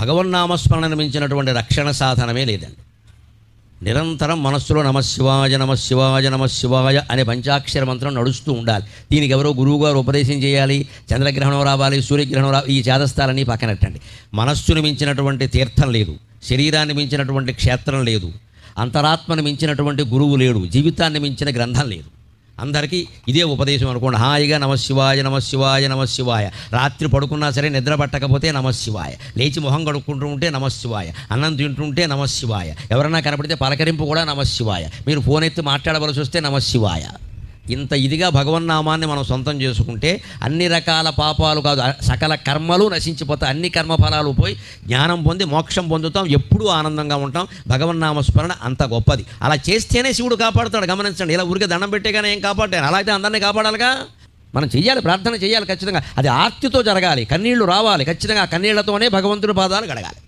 భగవన్నామస్మరణ మించినటువంటి రక్షణ సాధనమే లేదండి. నిరంతరం మనస్సులో నమశివాయ నమశివాయ నమశివాయ అనే పంచాక్షర మంత్రం నడుస్తూ ఉండాలి. దీనికి ఎవరో గురువు గారు ఉపదేశం చేయాలి చంద్రగ్రహణం రావాలి సూర్యగ్రహణం రావాలి ఈ చేదస్థాలన్నీ పక్కనట్టండి మనస్సును మించినటువంటి తీర్థం లేదు శరీరాన్ని మించినటువంటి క్షేత్రం లేదు అంతరాత్మను మించినటువంటి గురువు లేడు జీవితాన్ని మించిన గ్రంథం లేదు. అందరికీ ఇదే ఉపదేశం అనుకోండి. హాయిగా నమశివాయ నమశివాయ నమశివాయ రాత్రి పడుకున్నా సరే నిద్ర పట్టకపోతే నమశివాయ లేచి మొహం కడుక్కుంటూ ఉంటే నమశివాయ అన్నం తింటుంటే నమశివాయ ఎవరన్నా కనపడితే పలకరింపు కూడా నమశివాయ మీరు ఫోన్ ఎత్తి మాట్లాడవలసి వస్తే నమశివాయ ఇంత ఇదిగా భగవన్నామాన్ని మనం సొంతం చేసుకుంటే అన్ని రకాల పాపాలు కాదు సకల కర్మలు నశించిపోతాయి. అన్ని కర్మఫలాలు పోయి జ్ఞానం పొంది మోక్షం పొందుతాం ఎప్పుడూ ఆనందంగా ఉంటాం. భగవన్నామ స్మరణ అంత గొప్పది. అలా చేస్తేనే శివుడు కాపాడుతాడు. గమనించండి ఇలా ఊరికే దండం పెట్టేగానే ఏం కాపాడాను అలా అయితే అందరినీ కాపాడాలిగా? మనం చెయ్యాలి ప్రార్థన చేయాలి ఖచ్చితంగా. అది ఆర్తితో జరగాలి కన్నీళ్ళు రావాలి ఖచ్చితంగా ఆ కన్నీళ్ళతోనే భగవంతుడి పాదాలు గడగాలి.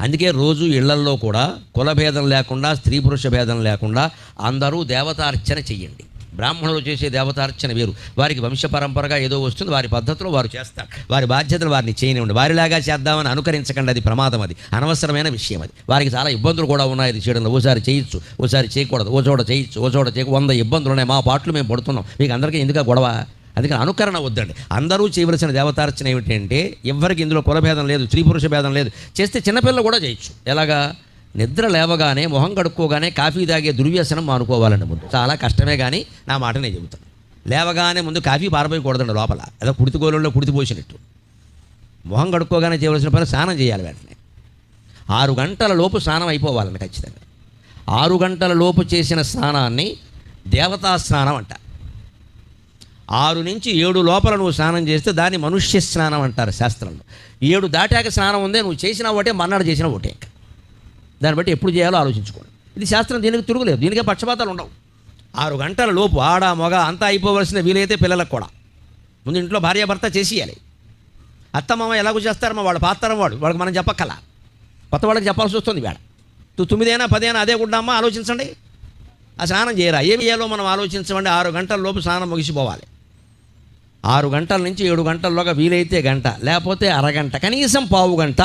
అందుకే రోజు ఇళ్ళల్లో కూడా కులభేదం లేకుండా స్త్రీ పురుష భేదం లేకుండా అందరూ దేవతార్చన చెయ్యండి. బ్రాహ్మణులు చేసే దేవతార్చన వేరు. వారికి వంశ పరంపరగా ఏదో వస్తుంది వారి పద్ధతిలో వారు చేస్తారు. వారి బాధ్యతలు వారిని చేయనివ్వండి. వారిలాగా చేద్దామని అనుకరించకండి అది ప్రమాదం అది. అనవసరమైన విషయం అది. వారికి చాలా ఇబ్బందులు కూడా ఉన్నాయి అది చేయడంలో. ఓసారి చేయొచ్చు ఓసారి చేయకూడదు ఓ చోట చేయొచ్చు ఓ చోట చేయకు వంద ఇబ్బందులు ఉన్నాయి మా పాటలు మేము పడుతున్నాం. మీకు అందరికీ ఎందుకు గొడవ? అందుకని అనుకరణ వద్దండి. అందరూ చేయవలసిన దేవతార్చన ఏమిటంటే ఎవరికి ఇందులో కులభేదం లేదు స్త్రీ పురుష భేదం లేదు. చేస్తే చిన్నపిల్లలు కూడా చేయొచ్చు. ఎలాగా? నిద్ర లేవగానే మొహం కడుక్కోగానే కాఫీ తాగే దుర్వ్యసనం మానుకోవాలండి ముందు. చాలా కష్టమే కానీ నా మాట నేను చెబుతాను. లేవగానే ముందు కాఫీ పారబోయకూడదండి లోపల. ఏదో కుడితిగోలలో కుడితిపోసినట్టు మొహం కడుక్కోగానే చేయవలసిన పని స్నానం చేయాలి వెంటనే. ఆరు గంటల లోపు స్నానం అయిపోవాలండి ఖచ్చితంగా. ఆరు గంటల లోపు చేసిన స్నానాన్ని దేవతా స్నానం అంట. ఆరు నుంచి ఏడు లోపల నువ్వు స్నానం చేస్తే దాన్ని మనుష్య స్నానం అంటారు శాస్త్రంలో. ఏడు దాటాక స్నానం ఉందే నువ్వు చేసిన ఒకటే మన్నాడు చేసిన ఒకటే ఇంకా. దాన్ని బట్టి ఎప్పుడు చేయాలో ఆలోచించుకోండి. ఇది శాస్త్రం దీనికి తిరుగులేదు. దీనికే పక్షపాతాలు ఉండవు. ఆరు గంటల లోపు ఆడ మగ అంతా అయిపోవలసిన వీలైతే పిల్లలకు కూడా. ముందు ఇంట్లో భార్యాభర్త చేసేయాలి. అత్తమామ ఎలాగో చేస్తారమ్మా? వాళ్ళు పాత్రం వాడు. వాళ్ళకి మనం చెప్పక్కల. కొత్త వాళ్ళకి చెప్పాల్సి వస్తుంది వేడ తొమ్మిదైనా పదైనా అదే గుడ్డమ్మా ఆలోచించండి. ఆ స్నానం చేయరా? ఏమి చేయాలో మనం ఆలోచించమండి. ఆరు గంటల లోపు స్నానం ముగిసిపోవాలి. ఆరు గంటల నుంచి ఏడు గంటల్లోగా వీలైతే గంట. లేకపోతే అరగంట. కనీసం పావు గంట.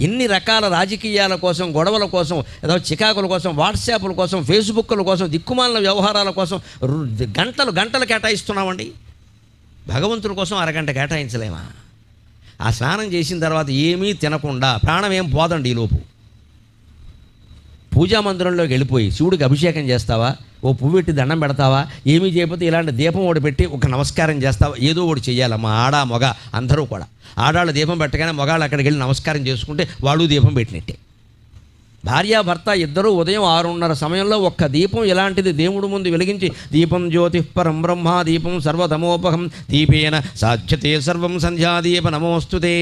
ఎన్ని రకాల రాజకీయాల కోసం గొడవల కోసం ఏదో చికాకుల కోసం వాట్సాప్ల కోసం ఫేస్బుక్ల కోసం దిక్కుమాలిన వ్యవహారాల కోసం గంటలు గంటలు కేటాయిస్తున్నామండి. భగవంతుడి కోసం అరగంట కేటాయించలేమా? ఆ స్నానం చేసిన తర్వాత ఏమీ తినకుండా ప్రాణం ఏం పోదండి ఈలోపు పూజా మందిరంలోకి వెళ్ళిపోయి శివుడికి అభిషేకం చేస్తావా? ఓ పువ్వు పెట్టి దండం పెడతావా? ఏమీ చేయకపోతే ఇలాంటి దీపం ఒకటి పెట్టి ఒక నమస్కారం చేస్తావా? ఏదో ఒకటి చేయాలమ్మా ఆడ మగ అందరూ కూడా. ఆడాళ్ళు దీపం పెట్టగానే మగాళ్ళు అక్కడికి వెళ్ళి నమస్కారం చేసుకుంటే వాళ్ళు దీపం పెట్టినట్టే. భార్యాభర్త ఇద్దరూ ఉదయం ఆరున్నర సమయంలో ఒక్క దీపం ఇలాంటిది దేవుడు ముందు వెలిగించి దీపం జ్యోతి పరం బ్రహ్మ దీపం సర్వతమోపహం దీపేన సాధ్యతే సర్వం సంధ్యాదీప నమోస్తుతే.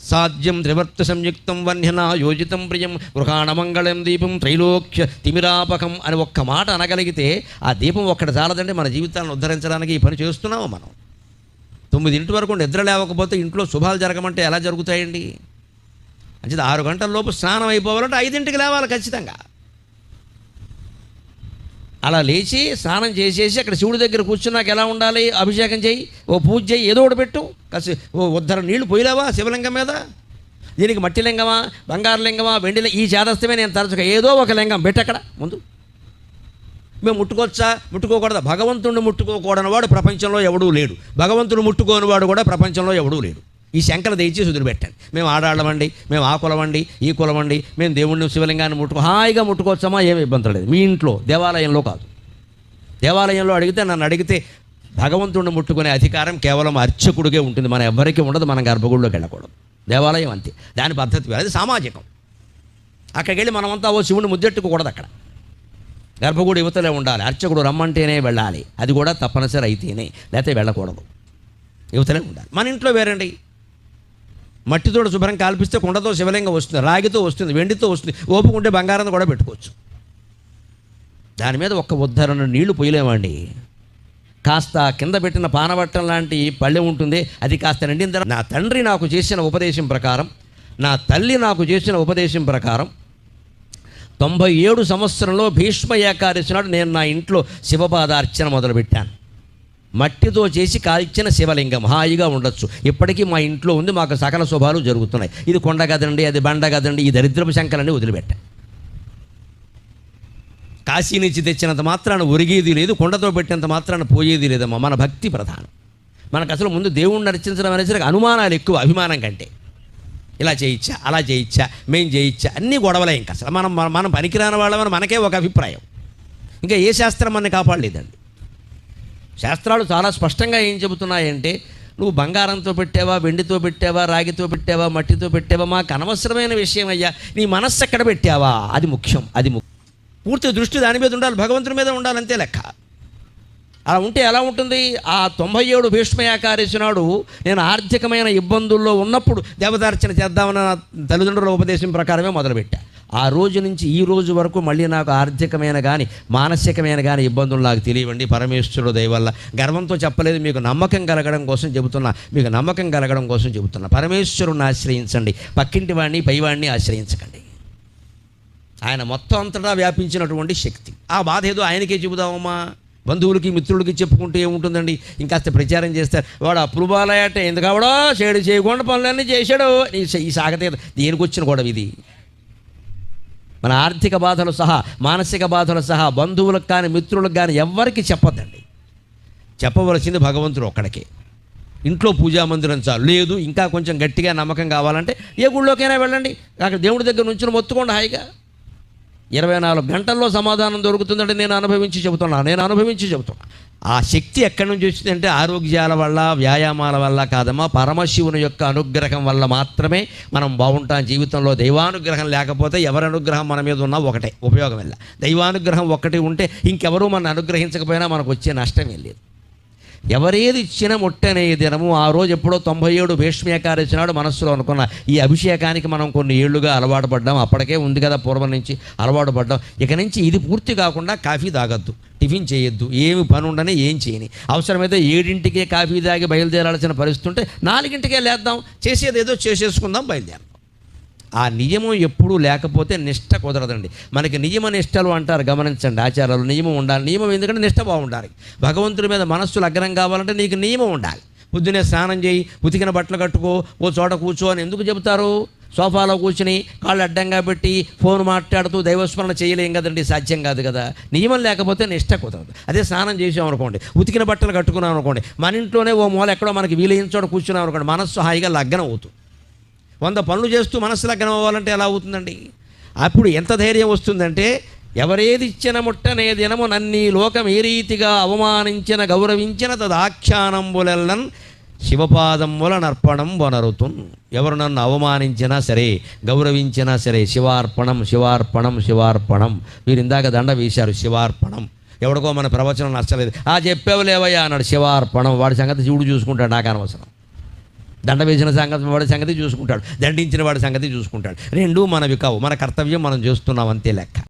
సాధ్యం త్రివర్త సంయుక్తం వన్యన యోజితం ప్రియం గృహాణమంగళం దీపం త్రైలోక్య తిమిరాపకం అని ఒక్క మాట అనగలిగితే ఆ దీపం ఒక్కటి చాలదంటే మన జీవితాలను ఉద్ధరించడానికి ఈ పని చేస్తున్నాము మనం. తొమ్మిదింటి వరకు నిద్ర లేవకపోతే ఇంట్లో శుభాలు జరగమంటే ఎలా జరుగుతాయండి? అంటే ఆరు గంటల లోపు స్నానం అయిపోవాలంటే ఐదింటికి లేవాలి ఖచ్చితంగా. అలా లేచి స్నానం చేసేసి అక్కడ శివుడి దగ్గర కూర్చున్నాక ఎలా ఉండాలి? అభిషేకం చేయి ఓ పూజ చేయి ఏదో ఒకటి పెట్టు. కసి ఓ ఉద్దరం నీళ్ళు పోయిలావా శివలింగం మీద? దీనికి మట్టి లింగమా బంగారు లింగమా వెండి ఈ చేదస్తమే నేను తరచుగా ఏదో ఒక లింగం పెట్టక్కడ ముందు. మేము ముట్టుకోవచ్చా? ముట్టుకోకూడదా? భగవంతుడిని ముట్టుకోకూడని వాడు ప్రపంచంలో ఎవడూ లేడు. భగవంతుడు ముట్టుకోని వాడు కూడా ప్రపంచంలో ఎవడూ లేడు. ఈ శంకలు దయచేసి వదిలిపెట్టండి. మేము ఆడాళ్ళమండి మేము ఆ కులమండి ఈ కులమండి మేము దేవుడిని శివలింగాన్ని ముట్టుకో హాయిగా ముట్టుకోవచ్చామా ఏమి ఇబ్బంది లేదు. మీ ఇంట్లో దేవాలయంలో కాదు. దేవాలయంలో అడిగితే నన్ను అడిగితే భగవంతుడిని ముట్టుకునే అధికారం కేవలం అర్చకుడికే ఉంటుంది. మన ఎవ్వరికీ ఉండదు మనం గర్భగుడిలోకి వెళ్ళకూడదు. దేవాలయం అంతే. దాని పద్ధతి అది సామాజికం. అక్కడికి వెళ్ళి మనమంతా ఓ శివుని ముద్దెట్టుకోకూడదు అక్కడ. గర్భగుడి యువతలే ఉండాలి. అర్చకుడు రమ్మంటేనే వెళ్ళాలి. అది కూడా తప్పనిసరి అయితేనే. లేకపోతే వెళ్ళకూడదు. యువతలే ఉండాలి. మన ఇంట్లో వేరండి. మట్టితో శుభ్రం కాల్పిస్తే కుండతో శివలింగం వస్తుంది రాగితో వస్తుంది వెండితో వస్తుంది ఓపుకుంటే బంగారం కూడా పెట్టుకోవచ్చు. దాని మీద ఒక్క ఉద్ధరణ నీళ్ళు పోయలేమండి. కాస్త కింద పెట్టిన పానవట్టం లాంటి పళ్ళె ఉంటుంది అది కాస్త నిండిన తర్వాత నా తండ్రి నాకు చేసిన ఉపదేశం ప్రకారం నా తల్లి నాకు చేసిన ఉపదేశం ప్రకారం తొంభై ఏడు సంవత్సరంలో భీష్మ ఏకాదశి నాడు నేను నా ఇంట్లో శివపాదార్చన మొదలుపెట్టాను. మట్టితో చేసి కాల్చిన శివలింగం హాయిగా ఉండొచ్చు. ఇప్పటికీ మా ఇంట్లో ఉంది మాకు సకల శుభాలు జరుగుతున్నాయి. ఇది కొండ గదండి అది బండ గదండి ఈ దరిద్రపు శంకలన్నీ వదిలిపెట్ట. కాశీ నుంచి తెచ్చినంత మాత్రాన ఒరిగేది లేదు కొండతో పెట్టినంత మాత్రాన పోయేది లేదమ్మా. మన భక్తి ప్రధానం. మనకు అసలు ముందు దేవుణ్ణి నడిచించడం అనేసరికి అనుమానాలు ఎక్కువ అభిమానం కంటే. ఇలా చేయించా అలా చేయించా మేం చేయించా అన్నీ గొడవలే ఇంకా అసలు. మనం మనం- మనం పనికిరాని వాళ్ళమని మనకే ఒక అభిప్రాయం. ఇంకా ఏ శాస్త్రం మనని కాపాడలేదండి. శాస్త్రాలు చాలా స్పష్టంగా ఏం చెబుతున్నాయంటే నువ్వు బంగారంతో పెట్టావా వెండితో పెట్టావా రాగితో పెట్టావా మట్టితో పెట్టావా? మాకు అనవసరమైన విషయం అయ్యా. నీ మనస్సు ఎక్కడ పెట్టావా? అది ముఖ్యం అది ముఖ్యం. పూర్తి దృష్టి దాని మీద ఉండాలి భగవంతుని మీద ఉండాలి అంతే లెక్క. అలా ఉంటే ఎలా ఉంటుంది? ఆ తొంభై ఏడు భీష్మయాకారేసినాడు నేను ఆర్థికమైన ఇబ్బందుల్లో ఉన్నప్పుడు దేవతార్చన చేద్దామన్న తల్లిదండ్రుల ఉపదేశం ప్రకారమే మొదలుపెట్టా. ఆ రోజు నుంచి ఈ రోజు వరకు మళ్ళీ నాకు ఆర్థికమైన కానీ మానసికమైన కానీ ఇబ్బందులు నాకు తెలియవండి. పరమేశ్వరుడు దయవల్ల గర్వంతో చెప్పలేదు. మీకు నమ్మకం కలగడం కోసం చెబుతున్నా. మీకు నమ్మకం కలగడం కోసం చెబుతున్నా. పరమేశ్వరుని ఆశ్రయించండి. పక్కింటి వాడిని పైవాడిని ఆశ్రయించకండి. ఆయన మొత్తం అంతటా వ్యాపించినటువంటి శక్తి. ఆ బాధ ఏదో ఆయనకే చెబుదామమ్మా. బంధువులకి మిత్రులకి చెప్పుకుంటే ఏముంటుందండి? ఇంకాస్త ప్రచారం చేస్తారు. వాడు అప్పులు ఎందుకు అవడో చేయడు చేయకుండా పనులన్నీ చేశాడు. ఈ సాగతీత దేనికి వచ్చిన గొడవ ఇది? మన ఆర్థిక బాధలు సహా మానసిక బాధలు సహా బంధువులకు కానీ మిత్రులకు కానీ ఎవ్వరికి చెప్పొద్దండి. చెప్పవలసింది భగవంతుడు ఒక్కడికే. ఇంట్లో పూజా మందిరం చాలు. లేదు ఇంకా కొంచెం గట్టిగా నమ్మకం కావాలంటే ఏ గుళ్ళోకైనా వెళ్ళండి. అక్కడ దేవుడి దగ్గర నుంచి మొత్తుకోండి హాయిగా. ఇరవై నాలుగు గంటల్లో సమాధానం దొరుకుతుందంటే నేను అనుభవించి చెబుతున్నా నేను అనుభవించి చెబుతున్నా. ఆ శక్తి ఎక్కడి నుంచి వచ్చిందంటే ఆరోగ్యాల వల్ల వ్యాయామాల వల్ల కాదమ్మా. పరమశివుని యొక్క అనుగ్రహం వల్ల మాత్రమే మనం బాగుంటాం జీవితంలో. దైవానుగ్రహం లేకపోతే ఎవరి అనుగ్రహం మన మీద ఉన్నా ఒకటే ఉపయోగం వెళ్ళ దైవానుగ్రహం ఒకటి ఉంటే ఇంకెవరూ మన అనుగ్రహించకపోయినా మనకు వచ్చే నష్టమే లేదు. ఎవరేది ఇచ్చిన ముట్టనే దినము ఆ రోజు ఎప్పుడో తొంభై ఏడు భీష్మేకారేసినాడు మనస్సులో అనుకున్న ఈ అభిషేకానికి మనం కొన్ని ఏళ్ళుగా అలవాటు పడ్డాం. అప్పటికే ఉంది కదా పూర్వం నుంచి అలవాటు పడ్డాం. ఇక నుంచి ఇది పూర్తి కాకుండా కాఫీ తాగొద్దు. టిఫిన్ చేయొద్దు. ఏమి పని ఉండని ఏం చేయని. అవసరమైతే ఏడింటికే కాఫీ తాగి బయలుదేరాల్సిన పరిస్థితి ఉంటే నాలుగింటికే లేద్దాం. చేసేది ఏదో చేసేసుకుందాం బయలుదేరాం. ఆ నియమం ఎప్పుడూ లేకపోతే నిష్ట కుదరదండి. మనకి నియమ నిష్టలు అంటారు గమనించండి ఆచారాలు. నియమం ఉండాలి. నియమం ఎందుకంటే నిష్ట బాగుండాలి. భగవంతుడి మీద మనస్సు లగ్నం కావాలంటే నీకు నియమం ఉండాలి. పొద్దునే స్నానం చేయి ఉతికిన బట్టలు కట్టుకో ఓ చోట కూర్చో అని ఎందుకు చెబుతారు? సోఫాలో కూర్చుని కాళ్ళు అడ్డంగా పెట్టి ఫోన్ మాట్లాడుతూ దైవస్మరణ చేయలేం కదండి. సాధ్యం కాదు కదా. నియమం లేకపోతే నిష్ట కుదరదు. అదే స్నానం చేసాం అనుకోండి ఉతికిన బట్టలు కట్టుకున్నాం అనుకోండి మన ఇంట్లోనే ఓ మూల ఎక్కడో మనకి వీలైన చోట కూర్చున్నాం అనుకోండి మనస్సు హాయిగా లగ్నం అవుతుంది. వంద పనులు చేస్తూ మనసు లగ్నం అవ్వాలంటే ఎలా అవుతుందండి? అప్పుడు ఎంత ధైర్యం వస్తుందంటే ఎవరేది ఇచ్చిన ముట్టనే దినము నన్నీ లోకం ఏ రీతిగా అవమానించిన గౌరవించిన తదాఖ్యానంబులెల్లన్ శివపాదముల నర్పణం వనరుతున్. ఎవరు నన్ను అవమానించినా సరే గౌరవించినా సరే శివార్పణం శివార్పణం శివార్పణం. మీరు ఇందాక దండ వేశారు శివార్పణం. ఎవడికో మన ప్రవచనం నచ్చలేదు. ఆ చెప్పేవలేవయ్యా అన్నాడు శివార్పణం. వాడి సంగతి శివుడు చూసుకుంటాడు నాకు అనవసరం. దండ వేసిన సంగతి వాడి సంగతి చూసుకుంటాడు దండించిన వాడి సంగతి చూసుకుంటాడు. రెండూ మనవి కావు మన కర్తవ్యం మనం చేస్తున్నాం అంతే లెక్క.